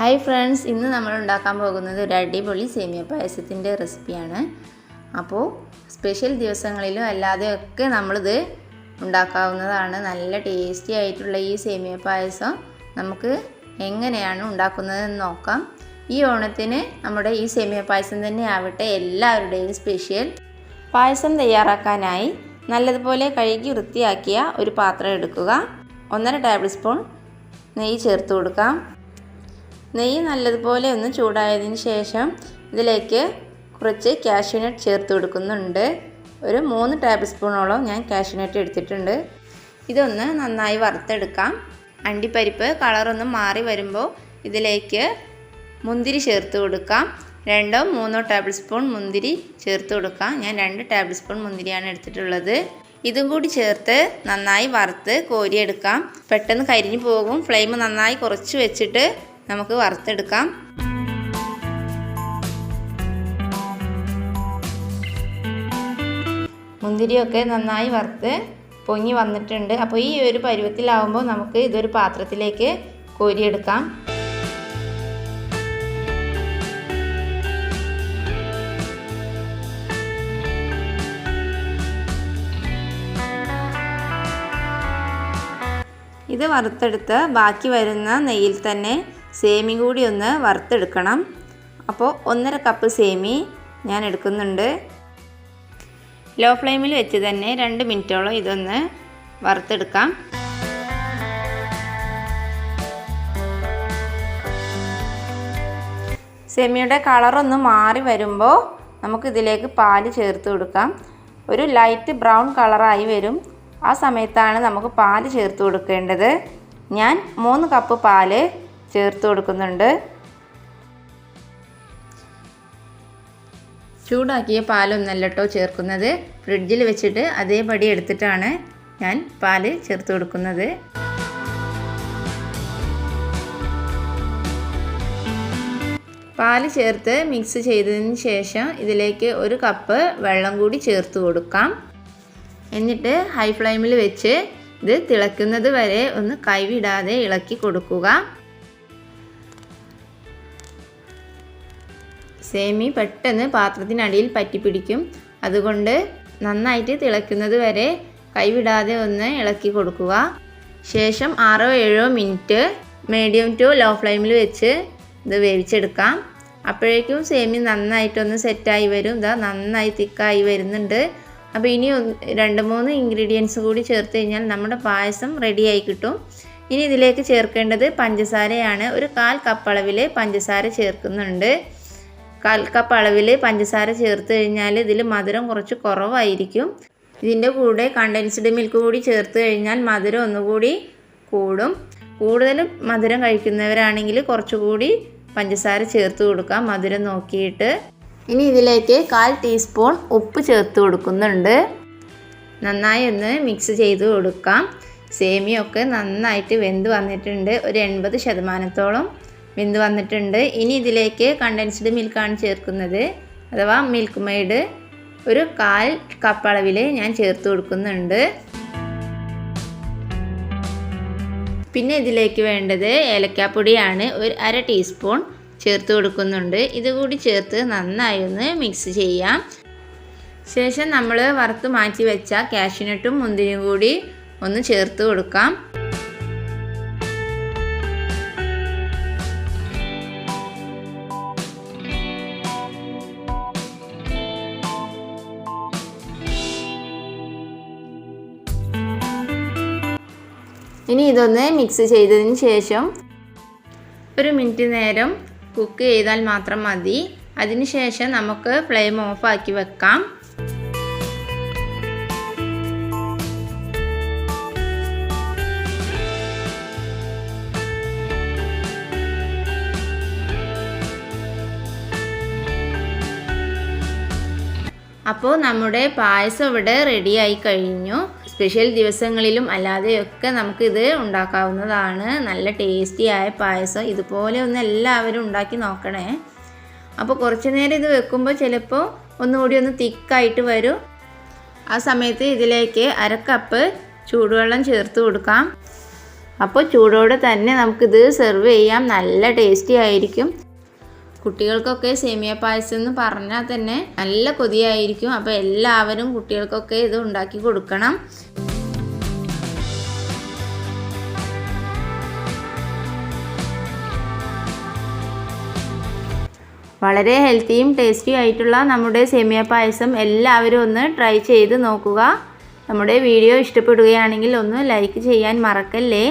Hi friends ഇന്ന് നമ്മൾ ഉണ്ടാക്കാൻ പോകുന്നത് ഒരു അടിപൊളി സേമിയ പായസത്തിന്റെ റെസിപ്പിയാണ്. അപ്പോൾ സ്പെഷ്യൽ ദിവസങ്ങളിലും അല്ലാതെയൊക്കെ നമ്മളിത് ഉണ്ടാക്കാവുന്നതാണ്. നല്ല ടേസ്റ്റി ആയിട്ടുള്ള ഈ സേമിയ പായസം നമുക്ക് എങ്ങനെയാണ് ഉണ്ടാക്കുന്നതെന്ന് നോക്കാം. ഈ ഓണത്തിന് നമ്മുടെ ഈ സേമിയ പായസം തന്നെ ആവട്ടെ എല്ലാവരുടെയും സ്പെഷ്യൽ. പായസം തയ്യാറാക്കാനായി നല്ലതുപോലെ കഴുകി വൃത്തിയാക്കിയ ഒരു പാത്രം എടുക്കുക. ഒന്നര ടേബിൾ സ്പൂൺ നെയ്യ് ചേർത്ത് കൊടുക്കാം. നെയ്യ് നല്ലതുപോലെ ഒന്ന് ചൂടായതിന് ശേഷം ഇതിലേക്ക് കുറച്ച് കാഷ്യൂനട്ട് ചേർത്ത് കൊടുക്കുന്നുണ്ട്. ഒരു മൂന്ന് ടേബിൾ സ്പൂണോളം ഞാൻ കാഷ്യൂനട്ട് എടുത്തിട്ടുണ്ട്. ഇതൊന്ന് നന്നായി വറുത്തെടുക്കാം. അണ്ടിപ്പരിപ്പ് കളറൊന്ന് മാറി വരുമ്പോൾ ഇതിലേക്ക് മുന്തിരി ചേർത്ത് കൊടുക്കാം. രണ്ടോ മൂന്നോ ടേബിൾ സ്പൂൺ മുന്തിരി ചേർത്ത് കൊടുക്കാം. ഞാൻ രണ്ട് ടേബിൾ സ്പൂൺ മുന്തിരിയാണ് എടുത്തിട്ടുള്ളത്. ഇതും കൂടി ചേർത്ത് നന്നായി വറുത്ത് കോരിയെടുക്കാം. പെട്ടെന്ന് കരിഞ്ഞു പോകും. ഫ്ലെയിം നന്നായി കുറച്ച് വെച്ചിട്ട് നമുക്ക് വറുത്തെടുക്കാം. മുന്തിരിയൊക്കെ നന്നായി വറുത്ത് പൊങ്ങി വന്നിട്ടുണ്ട്. അപ്പോൾ ഈ ഒരു പരുവത്തിലാവുമ്പോൾ നമുക്ക് ഇതൊരു പാത്രത്തിലേക്ക് കോരിയെടുക്കാം. ഇത് വറുത്തെടുത്ത് ബാക്കി വരുന്ന നെയ്യിൽ തന്നെ സേമി കൂടി ഒന്ന് വറുത്തെടുക്കണം. അപ്പോൾ ഒന്നര കപ്പ് സേമി ഞാൻ എടുക്കുന്നുണ്ട്. ലോ ഫ്ലെയിമിൽ വെച്ച് തന്നെ രണ്ട് മിനിറ്റോളം ഇതൊന്ന് വറുത്തെടുക്കാം. സെമിയുടെ കളറൊന്ന് മാറി വരുമ്പോൾ നമുക്കിതിലേക്ക് പാൽ ചേർത്ത് കൊടുക്കാം. ഒരു ലൈറ്റ് ബ്രൗൺ കളറായി വരും. ആ സമയത്താണ് നമുക്ക് പാൽ ചേർത്ത് കൊടുക്കേണ്ടത്. ഞാൻ മൂന്ന് കപ്പ് പാൽ ചേർത്ത് കൊടുക്കുന്നുണ്ട്. ചൂടാക്കിയ പാലൊന്നല്ല കേട്ടോ ചേർക്കുന്നത്. ഫ്രിഡ്ജിൽ വെച്ചിട്ട് അതേപടി എടുത്തിട്ടാണ് ഞാൻ പാൽ ചേർത്ത് കൊടുക്കുന്നത്. പാൽ ചേർത്ത് മിക്സ് ചെയ്തതിന് ശേഷം ഇതിലേക്ക് ഒരു കപ്പ് വെള്ളം കൂടി ചേർത്ത് കൊടുക്കാം. എന്നിട്ട് ഹൈ ഫ്ലെയിമിൽ വെച്ച് ഇത് തിളയ്ക്കുന്നത് വരെ ഒന്ന് കൈവിടാതെ ഇളക്കി കൊടുക്കുക. സേമി പെട്ടെന്ന് പാത്രത്തിനടിയിൽ പറ്റിപ്പിടിക്കും അതുകൊണ്ട് നന്നായിട്ട് തിളയ്ക്കുന്നത് വരെ കൈവിടാതെ ഒന്ന് ഇളക്കി കൊടുക്കുക. ശേഷം ആറോ ഏഴോ മിനിറ്റ് മീഡിയം ടു ലോ ഫ്ലെയിമിൽ വെച്ച് ഇത് വേവിച്ചെടുക്കാം. അപ്പോഴേക്കും സേമി നന്നായിട്ടൊന്ന് സെറ്റായി വരും. ഇതാ നന്നായി തിക്കായി വരുന്നുണ്ട്. അപ്പോൾ ഇനി രണ്ട് മൂന്ന് ഇൻഗ്രീഡിയൻസ് കൂടി ചേർത്ത് കഴിഞ്ഞാൽ നമ്മുടെ പായസം റെഡിയായി കിട്ടും. ഇനി ഇതിലേക്ക് ചേർക്കേണ്ടത് പഞ്ചസാരയാണ്. ഒരു കാൽ കപ്പ് അളവിൽ പഞ്ചസാര ചേർക്കുന്നുണ്ട്. കാൽ കപ്പ് അളവിൽ പഞ്ചസാര ചേർത്ത് കഴിഞ്ഞാൽ ഇതിൽ മധുരം കുറച്ച് കുറവായിരിക്കും. ഇതിന്റെ കൂടെ കണ്ടൻസ്ഡ് മിൽക്ക് കൂടി ചേർത്ത് കഴിഞ്ഞാൽ മധുരം ഒന്നുകൂടി കൂടും. കൂടുതൽ മധുരം കഴിക്കുന്നവരാണെങ്കിൽ കുറച്ചുകൂടി പഞ്ചസാര ചേർത്ത് കൊടുക്കാം മധുരം നോക്കിയിട്ട്. ഇനി ഇതിലേക്ക് കാൽ ടീസ്പൂൺ ഉപ്പ് ചേർത്ത് കൊടുക്കുന്നുണ്ട്. നന്നായി ഒന്ന് മിക്സ് ചെയ്ത് കൊടുക്കാം. സേമിയൊക്കെ നന്നായിട്ട് വെന്ത് വന്നിട്ടുണ്ട്. ഒരു എൺപത് ശതമാനത്തോളം. വെന്ത് വന്നിട്ടുണ്ട്. ഇനി ഇതിലേക്ക് കണ്ടൻസ്ഡ് മിൽക്കാണ് ചേർക്കുന്നത്. അഥവാ മിൽക്ക് മെയ്ഡ് ഒരു കാൽ കപ്പ് അളവിൽ ഞാൻ ചേർത്ത് കൊടുക്കുന്നുണ്ട്. പിന്നെ ഇതിലേക്ക് വേണ്ടത് ഏലക്കാപ്പൊടിയാണ്. ഒരു അര ടീസ്പൂൺ ചേർത്ത് കൊടുക്കുന്നുണ്ട്. ഇതുകൂടി ചേർത്ത് നന്നായി ഒന്ന് മിക്സ് ചെയ്യാം. ശേഷം നമ്മൾ വറുത്ത് മാറ്റി വെച്ച കാഷ്യൂനട്ടും മുന്തിരിയും കൂടി ഒന്ന് ചേർത്ത് കൊടുക്കാം. ഇനി ഇതൊന്ന് മിക്സ് ചെയ്തതിന് ശേഷം ഒരു മിനിറ്റ് നേരം കുക്ക് ചെയ്താൽ മാത്രം മതി. അതിനുശേഷം നമുക്ക് ഫ്ലെയിം ഓഫാക്കി വെക്കാം. അപ്പോൾ നമ്മുടെ പായസം ഇവിടെ റെഡിയായി കഴിഞ്ഞു. സ്പെഷ്യൽ ദിവസങ്ങളിലും അല്ലാതെയൊക്കെ നമുക്കിത് ഉണ്ടാക്കാവുന്നതാണ്. നല്ല ടേസ്റ്റിയായ പായസം. ഇതുപോലെ ഒന്ന് എല്ലാവരും ഉണ്ടാക്കി നോക്കണേ. അപ്പോൾ കുറച്ച് നേരം ഇത് വെക്കുമ്പോൾ ചിലപ്പോൾ ഒന്നുകൂടി ഒന്ന് തിക്കായിട്ട് വരും. ആ സമയത്ത് ഇതിലേക്ക് അര കപ്പ് ചൂടുവെള്ളം ചേർത്ത് കൊടുക്കാം. അപ്പോൾ ചൂടോടെ തന്നെ നമുക്കിത് സെർവ് ചെയ്യാം. നല്ല ടേസ്റ്റി ആയിരിക്കും. കുട്ടികൾക്കൊക്കെ സേമിയ പായസം എന്ന് പറഞ്ഞാൽ തന്നെ നല്ല കൊതിയായിരിക്കും. അപ്പോൾ എല്ലാവരും കുട്ടികൾക്കൊക്കെ ഇത് ഉണ്ടാക്കി കൊടുക്കണം. വളരെ ഹെൽത്തിയും ടേസ്റ്റിയും ആയിട്ടുള്ള നമ്മുടെ സേമിയ പായസം എല്ലാവരും ഒന്ന് ട്രൈ ചെയ്ത് നോക്കുക. നമ്മുടെ വീഡിയോ ഇഷ്ടപ്പെടുകയാണെങ്കിൽ ഒന്ന് ലൈക്ക് ചെയ്യാൻ മറക്കല്ലേ?